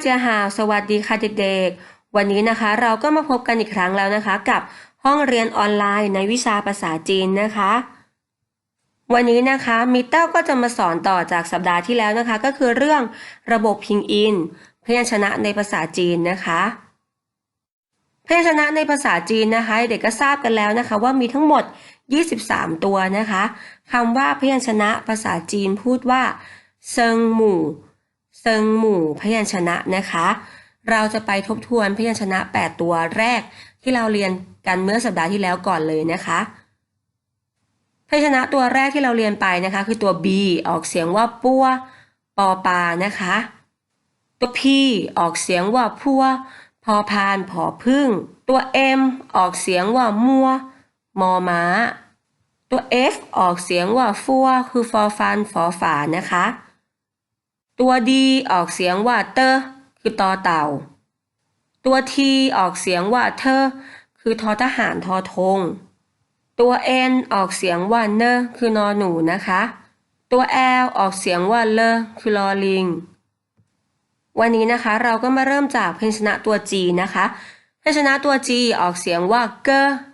เจียฮาวสวัสดีค่ะเด็กๆ วันนี้นะคะเราก็มาพบกันอีกครั้งแล้วนะคะ กับห้องเรียนออนไลน์ในวิชาภาษาจีนนะคะ วันนี้นะคะมิเต้าก็จะมาสอนต่อจากสัปดาห์ที่แล้วนะคะ ก็คือเรื่องระบบพิงอิน พยัญชนะในภาษาจีนนะคะพยัญชนะในภาษาจีนนะคะ เด็กก็ทราบกันแล้วนะคะ ว่ามีทั้งหมด 23 ตัวนะคะคำว่าพยัญชนะภาษาจีนพูดว่าเซิงหมู่ เซิงหมู่พยัญชนะนะคะ เราจะไปทบทวนพยัญชนะ 8 ตัวแรกที่เราเรียนกันเมื่อสัปดาห์ที่แล้วก่อนเลยนะคะ พยัญชนะตัวแรกที่เราเรียนไปนะคะ คือตัว B ออกเสียงว่าปัวปอปานะคะ ตัว P ออกเสียงว่าพัวพอพานผอพึ่ง ตัว M ออกเสียงว่ามัว มอม้า ตัว F ออกเสียงว่าฟัว คือฟอฟันฟอฝานะคะ ตัว D ออกเสียงว่าเตอคือตอเต่า ตัว T ออกเสียงว่าเธอ คือทอทหารทอทง ตัว N ออกเสียงว่าเนคือนอหนูนะคะ ตัว L อลออกเสียงว่าเลคือลอลิง วันนี้นะคะเราก็มาเริ่มจากพยัญชนะตัว G นะคะพยัญชนะตัว G ออกเสียงว่าเก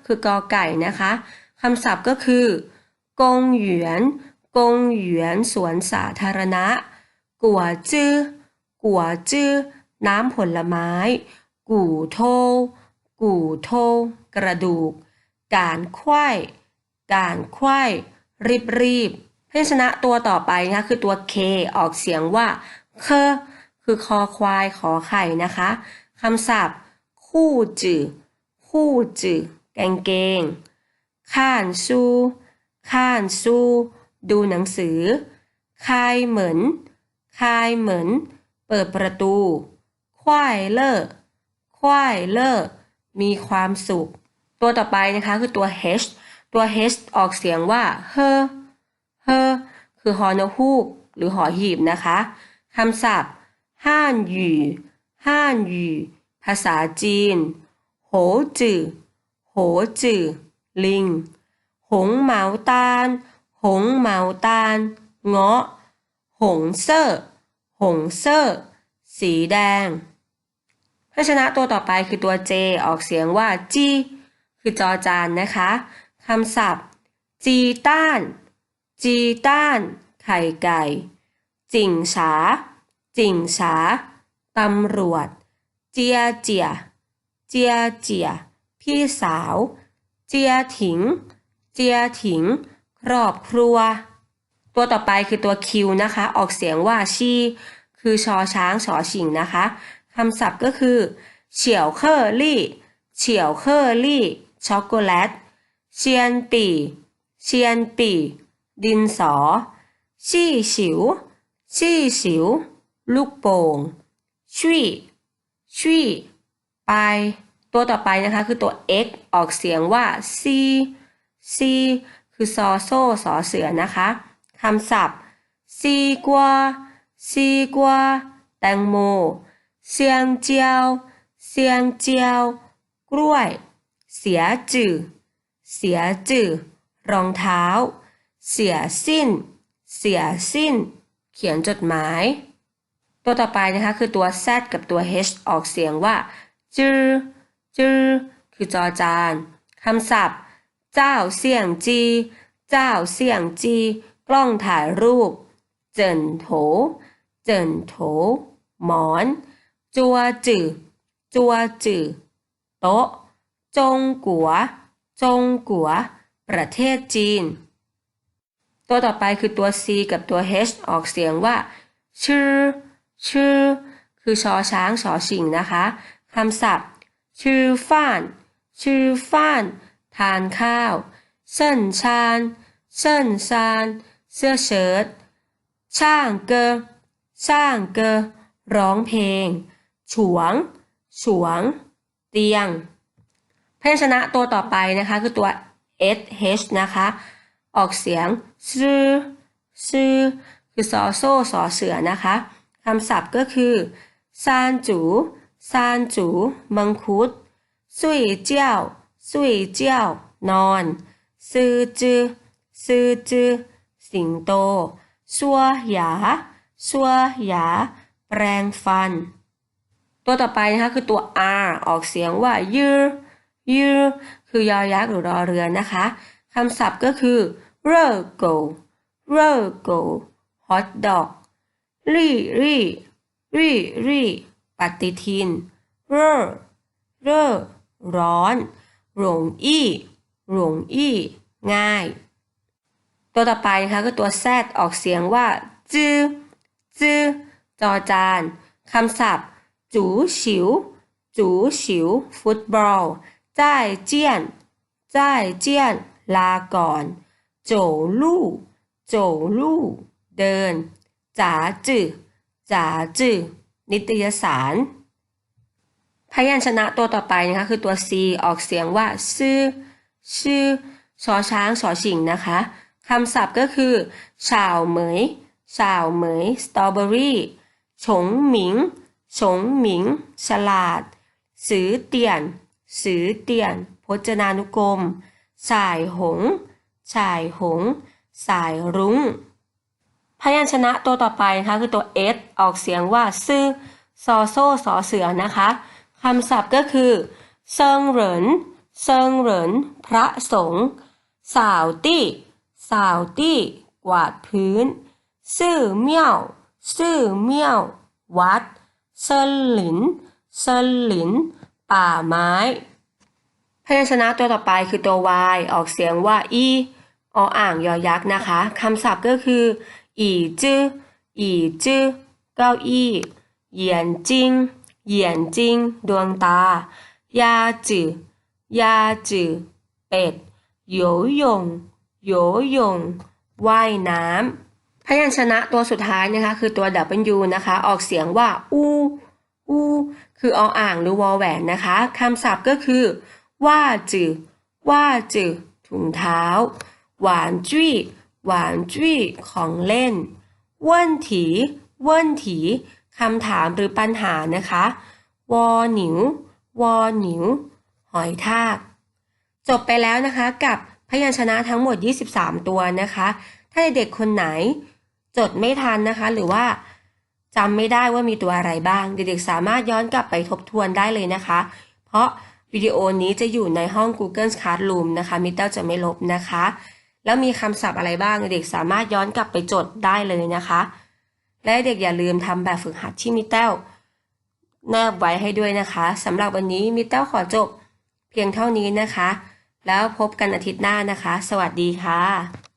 คือกอไก่นะคะคำศัพท์ก็คือกงหยวนกงหยวนสวนสาธารณะ กัวจื้อกัวจื้อน้ำผลไม้ กู่โท กู่โท กระดูก การไข้ การไข้รีบรีบพยัญชนะตัวต่อไปนะคะคือตัว K ออกเสียงว่าเคคือคอควายขอไข่นะคะคำศัพท์ คู่จือคู่จื่อกางเกงข้านซูข้านซูดูหนังสือคายเหมือน คายเหมือน เปิดประตูควายเล่อควายเล่อมีความสุข ตัวต่อไปนะคะคือตัว H ตัว H ออกเสียงว่าเฮอเฮอคือหอนฮูก หรือหอหีบนะคะคำศัพท์ห้านหยู่ห้านหยู่ภาษาจีนโหจื่อโหจื่อลิง หงเหมาตาน หงเหมาตาน เงาะ หงเซ่อหงเซ่อสีแดงพยัญชนะตัวต่อไปคือตัว J ออกเสียงว่าจีคือจอจานนะคะคำศัพท์ จีต้าน จีต้าน ไข่ไก่ จิ่งฉา จิ่งฉา ตำรวจ เจียเจีย เจียเจีย พี่สาว เจียถิง เจียถิง ครอบครัว ตัวต่อไปคือตัวคิวนะคะ ออกเสียงว่าชีคือชอช้างชอชิงนะคะคำศัพท์ก็คือเฉียวเคอร์ลี่เฉียวเคอร์ลี่ช็อกโกแลตเชียนปีเชียนปีดินสอ ชี่ฉิว ชี่ฉิว ลูกโป่งชุยชุยไป ตัวต่อไปนะคะคือตัว x ออกเสียงว่า c c คือซอโซ่สอเสือนะคะ คำศัพท์ ซีกวาซีกวาแตงโม เซียงเจียว เซียงเจียว กล้วย เสียจื่อ เสียจื่อ รองเท้า เสียสิ้น เสียสิ้น เขียนจดหมาย ตัวต่อไปนะคะคือตัว z กับตัว h ออกเสียงว่าจื้อจื้อคือจอจาน คำศัพท์ เจ้าเสี่ยงจี เจ้าเสี่ยงจี กล้องถ่ายรูป เจินโถ เจินโถ หมอน จัวจือจัวจือโต๊ะ จงกัว จงกัว ประเทศจีน ตัวต่อไปคือตัว C กับตัว H ออกเสียงว่าชื่อชื่อคือชอช้างชอชิงนะคะคำศัพท์ ชื่อฟ้าน ชื่อฟ้าน ทานข้าวเส้นชานเส้นซาน เสื้อเชิ้ตช่างเกอช่างเกอร้องเพลง ฉวง ฉวง เตียง พยัญชนะตัวต่อไปนะคะคือตัว s h นะคะ ออกเสียงซื่อซื่อคือซอโซ่สอเสือนะคะคำศัพท์ก็คือซานจูซานจูมังคุดสุยเจ้าสุยเจ้านอน ซื้อจือซื้อจือ สิงโต ซัวหยา ซัวหยา แปรงฟัน ตัวต่อไปนะคะคือตัว r ออกเสียงว่ายืยืคือยอยักษ์หรือรอเรือนะคะคำศัพท์ก็คือ r e g o r e g o hot dog รีรีรีรีปฏิทิน r เร่อร้อน หลงอี้หลงอี้ ง่าย ตัวต่อไปนะคะก็ตัว z ออกเสียงว่าจื้อจื้อจอจานคำศัพท์ จูฉิว จูฉิว ฟุตบอลจ่ายเจียนจ่ายเจียน ลาก่อนโจลู่โจลู่เดินจ๋าจือจ๋าจือนิตยสาร พยัญชนะตัวต่อไปนะคะคือตัว C ออกเสียงว่า ซื่อชื่อชอช้างชอชิงนะคะ คำศัพท์ก็คือฉาวเหมยฉาวเหมยสตรอเบอรี่ฉงหมิงฉงหมิง ฉลาด สือเตียน สือเตียน พจนานุกรมสายหงสายหง สายรุ้ง พยัญชนะตัวต่อไปนะคะคือตัว S ออกเสียงว่าซื่อซอโซ่สอเสือนะคะคำศัพท์ก็คือเซิงเหรินเซิงเหริน พระสงฆ์สาวตี้ สาวตี้กวาดพื้น ซื่อเมี่ยว ซื่อเมี่ยว วัด เซินหลิน เซินหลิน ป่าไม้ พยัญชนะตัวต่อไปคือตัว Y ออกเสียงว่า อีออ่างยอยักษ์นะคะคำศัพท์ก็คือ อีจื้อ อีจื้อ เก้าอี้ เหยียนจิง เหยียนจิง ดวงตา ยาจื้อยาจื้อเป็ด โยยง โยยงว่ายน้ำพยัญชนะตัวสุดท้ายนะคะ คือตัว W นะคะ ออกเสียงว่า อู อู คือออ่างหรือวอแหวนนะคะคำศัพท์ก็คือ ว่าจือว่าจือถุงเท้า หวานจุ้ยหวานจุ้ยของเล่นเว่นถีเว่นถีคำถามหรือปัญหานะคะ วอหนิว วอหนิว หอยทาก จบไปแล้วนะคะกับ พยัญชนะทั้งหมด 23 ตัวนะคะ ถ้าเด็กคนไหนจดไม่ทันนะคะ หรือว่าจำไม่ได้ว่ามีตัวอะไรบ้าง เด็กๆสามารถย้อนกลับไปทบทวนได้เลยนะคะ เพราะวิดีโอนี้จะอยู่ในห้อง Google Classroom นะคะมิเตอร์จะไม่ลบนะคะ แล้วมีคำศัพท์อะไรบ้าง เด็กสามารถย้อนกลับไปจดได้เลยนะคะ และเด็กอย่าลืมทำแบบฝึกหัดที่มิเตอร์แนบไว้ให้ด้วยนะคะสำหรับวันนี้มิเตอร์ขอจบเพียงเท่านี้นะคะ แล้วพบกันอาทิตย์หน้านะคะ สวัสดีค่ะ